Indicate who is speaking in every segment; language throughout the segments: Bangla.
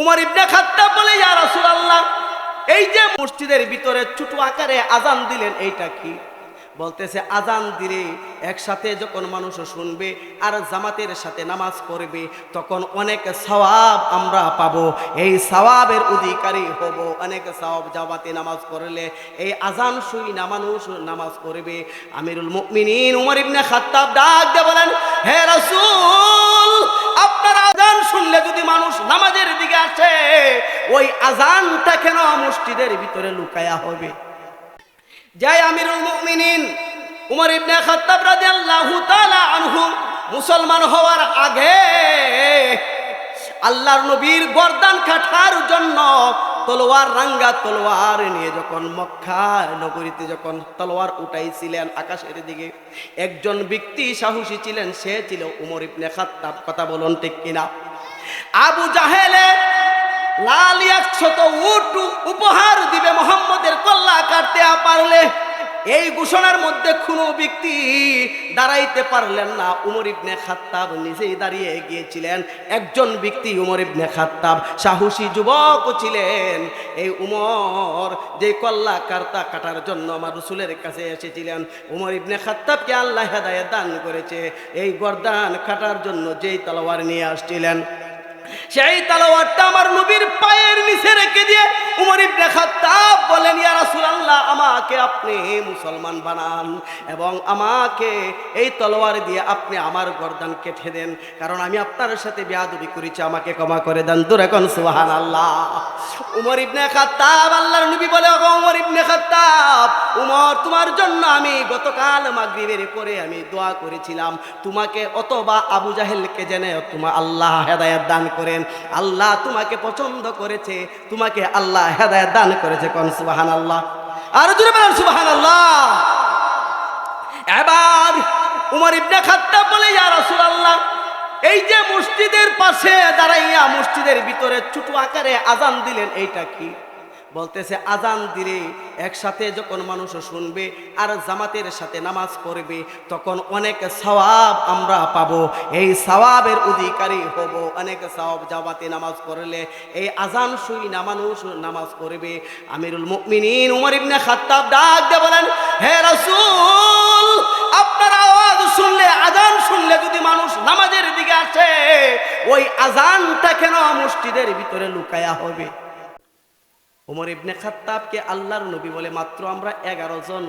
Speaker 1: উমর ইবনে খাত্তাব বলে, ইয়া রাসূলুল্লাহ, এই যে মসজিদের ভিতরে ছোট আকারে আজান দিলেন, এইটা কি? বলতেছে আজান দিলে একসাথে যখন মানুষ শুনবে আর জামাতের সাথে নামাজ পড়বে, তখন অনেক সওয়াব আমরা পাবো। এই সওয়াবের অধিকারী হব। অনেক সওয়াব জামাতে নামাজ পড়লে এই আজান শুই না, মানুষ নামাজ পড়বে। আমিরুল মুমিনিন উমর ইবনে খাত্তাব ডাক দিয়ে বলেন, হে রাসূল শুনলে যদি মানুষ নামাজের দিকে আসে, ওই আজানটা কেন মসজিদের ভিতরে লুকায়া হবে? যাই আমিরুল মুমিনিন, উমর ইবনে খাত্তাব রাদিয়াল্লাহু তাআলা আনহু মুসলমান হওয়ার আগে আল্লাহর নবীর গর্দান কাটার জন্য তলোয়ার রাঙ্গা তলোয়ার নিয়ে যখন মক্কা নগরীতে যখন তলোয়ার উঠাইছিলেন আকাশের দিকে, একজন ব্যক্তি সাহসী ছিলেন, সে ছিল উমর ইবনে খাত্তাব। কথা বলুন ঠিক কিনা? আবু জাহেলে লাল একশত উট উপহার দিবে মোহাম্মদের কল্লা কাটতে পারলে। এই ঘোষণার মধ্যে কোনো ব্যক্তি দাঁড়াইতে পারলেন না। উমর ইবনে খাত্তাব নিজেই দাঁড়িয়ে গিয়েছিলেন। একজন ব্যক্তি উমর ইবনে খাত্তাব সাহসী যুবক ছিলেন। এই উমর যে কল্লা কার্তা কাটার জন্য আমার রসুলের কাছে এসেছিলেন। উমর ইবনে খাত্তাবকে আল্লাহ হেদায়ত দান করেছে। এই গরদান কাটার জন্য যেই তলোয়ার নিয়ে আসছিলেন। সেই তালাওয়াতটা আমার নবীর পায়ের নিচে রেখে দিয়ে উমর ইবনে খাত্তাব বলেন ইয়া রাসূলুল্লাহ, আমাকে আপনি মুসলমান বানান এবং আমাকে এই তলোয়ার দিয়ে আপনি আমার গর্দান কেটে দেন, কারণ আমি আপনার সাথে বেয়াদবি করেছি, আমাকে ক্ষমা করে দেন। দূর এখন সুবহানাল্লাহ। উমর ইবনে খাত্তাব আল্লাহর নবী বলে, ওগো উমর ইবনে খাত্তাব উমর, তোমার জন্য আমি গতকাল মাগরিবের পরে আমি দোয়া করেছিলাম। তোমাকে আবু জাহেলকে জেনে তোমার আল্লাহ হেদায়েত দান করেন। আল্লাহ তোমাকে পছন্দ করেছে, তোমাকে আল্লাহ হেদায়েত দান করেছে আর জোরে বলেন সুবহানাল্লাহ। এবার উমর ইবনে খাত্তাব বলে এই যে মসজিদের পাশে দাঁড়াইয়া মসজিদের ভিতরে ছোট আকারে আজান দিলেন, এইটা কি? বলতেছে, আজান দিলে একসাথে যখন মানুষ শুনবে আর জামাতের সাথে নামাজ পড়বে, তখন অনেক সওয়াব আমরা পাবো। এই সওয়াবের অধিকারী হব। অনেক সওয়াব জামাতে নামাজ পড়লে এই আজান শুই না মানুষ নামাজ পড়বে। আমিরুল মুমিনিন উমর ইবনে খাত্তাব ডাক দিয়ে বলেন, হে রাসূল, আপনার আওয়াজ শুনলে, আজান শুনলে যদি মানুষ নামাজের দিকে আসে, ওই আজানটা কেন মসজিদের ভিতরে লুকায়া হবে? ওমর ইবনে খাত্তাবকে আল্লাহর নবী বলে মাত্র আমরা এগারো জন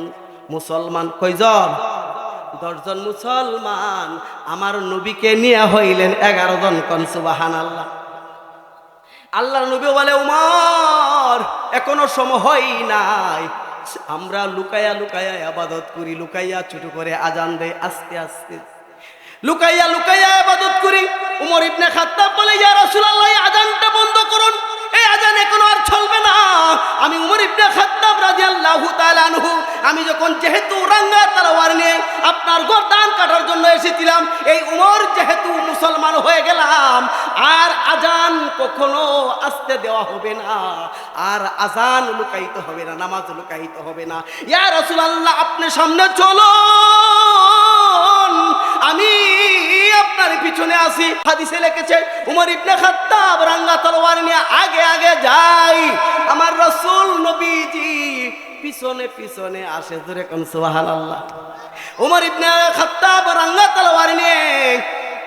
Speaker 1: মুসলমান। কয়জন? দশজন মুসলমান। আমার নবীকে নিয়ে হইলেন এগারো জন কনসুবাহান আল্লাহ আল্লাহর নবী বলে উমর এখনও সময় নাই। আমরা লুকাইয়া লুকায়া আবাদত করি, লুকাইয়া ছোট করে আজান দেয় আস্তে আস্তে। লুকাইয়া লুকাইয়া আবাদত করি। উমর ইবনে খাত্তাব বলে, ইয়া আমি যখন যেহেতু রাঙ্গা তলোয়ার নিয়ে আপনার গর্দান কাটার জন্য এসেছিলাম, এই উমর যেহেতু মুসলমান হয়ে গেলাম, আর আজান কখনো আসতে দেওয়া হবে না, আর আজান লুকাইতে হবে না, নামাজ লুকাইতে হবে না। ইয়া রাসূলুল্লাহ, আপনি সামনে চলো আমি আপনার পিছনে আসি হাদিসে লিখেছে, উমর ইবনে খাত্তাব রাঙ্গা তলোয়ার নিয়ে আগে আগে যাই। রাসূল পিছনে পিছনে আসে জোরে কোন সুবহানাল্লাহ। উমর ইবনে খাত্তাব রাঙ্গা তলোয়ার নিয়ে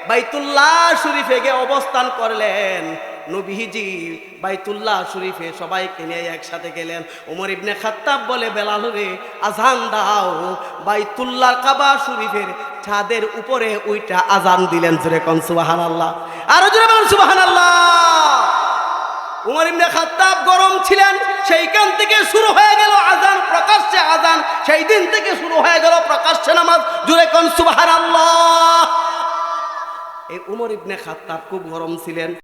Speaker 1: বাইতুল্লাহ শরীফে গিয়ে অবস্থান করলেন। নবীজি বাইতুল্লাহ শরীফে সবাইকে নিয়ে একসাথে গেলেন। উমর ইবনে খাত্তাব বলে, বেলাল রে, আজান দাও। বাইতুল্লাহ কাবা শরীফের ছাদের উপরে ওইটা আজান দিলেন জোরে কন সুবাহান আল্লাহ আরও জোরে বলুন সুবাহান আল্লাহ উমর ইবনে খাত্তাব গরম ছিলেন, সেইখান থেকে শুরু হয়ে গেল আজান। প্রকাশ্যে আজান, সেই দিন থেকে শুরু হয়ে গেল প্রকাশ্যে নামাজ। জুড়ে কন সুবাহ এই উমর ইবনে খাত্তাব খুব গরম ছিলেন।